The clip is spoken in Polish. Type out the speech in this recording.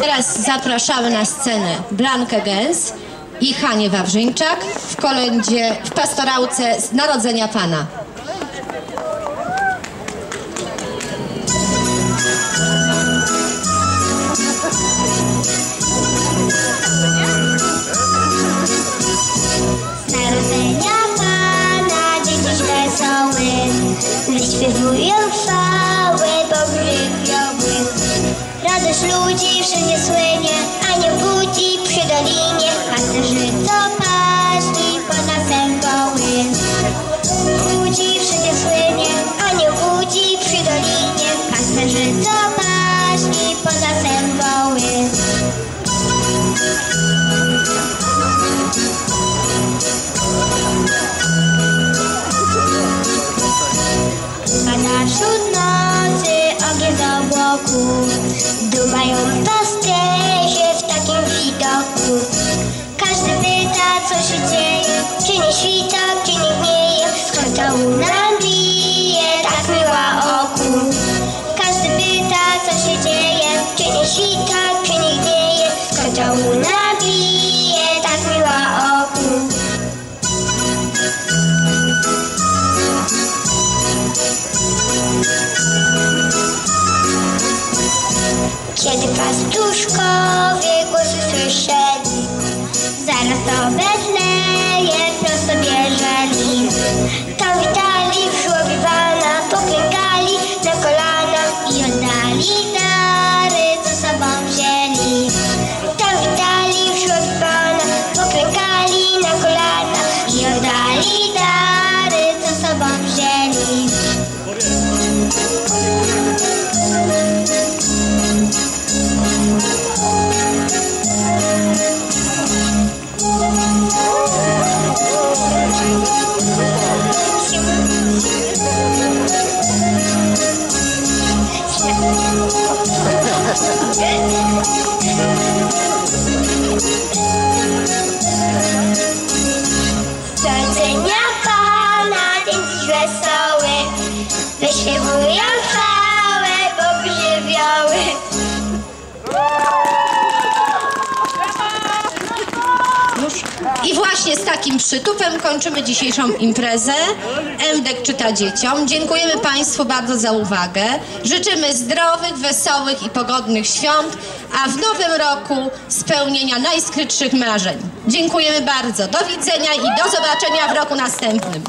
Teraz zapraszamy na scenę Blankę Gęs i Hanie Wawrzyńczak w kolędzie, w pastorałce z Narodzenia Pana. Radość ludzi wszędzie słynie Anioł budzi przy dolinie. Pasterzy co paśli pod lasem woły Budzi wszędzie słynie Anioł budzi przy dolinie. Pasterzy co paśli się dzieje? Czy nie świta, czy nie gnieje Skąd ta łuna bije tak miła oku Każdy pyta co się dzieje? Czy nie świta, czy nie gnieje Skąd ta łuna bije tak miła oku Kiedy pastuszkowie głosy słyszeli, ¿Qué? I właśnie z takim przytupem kończymy dzisiejszą imprezę. Emdek czyta dzieciom. Dziękujemy Państwu bardzo za uwagę. Życzymy zdrowych, wesołych i pogodnych świąt, a w nowym roku spełnienia najskrytszych marzeń. Dziękujemy bardzo. Do widzenia i do zobaczenia w roku następnym.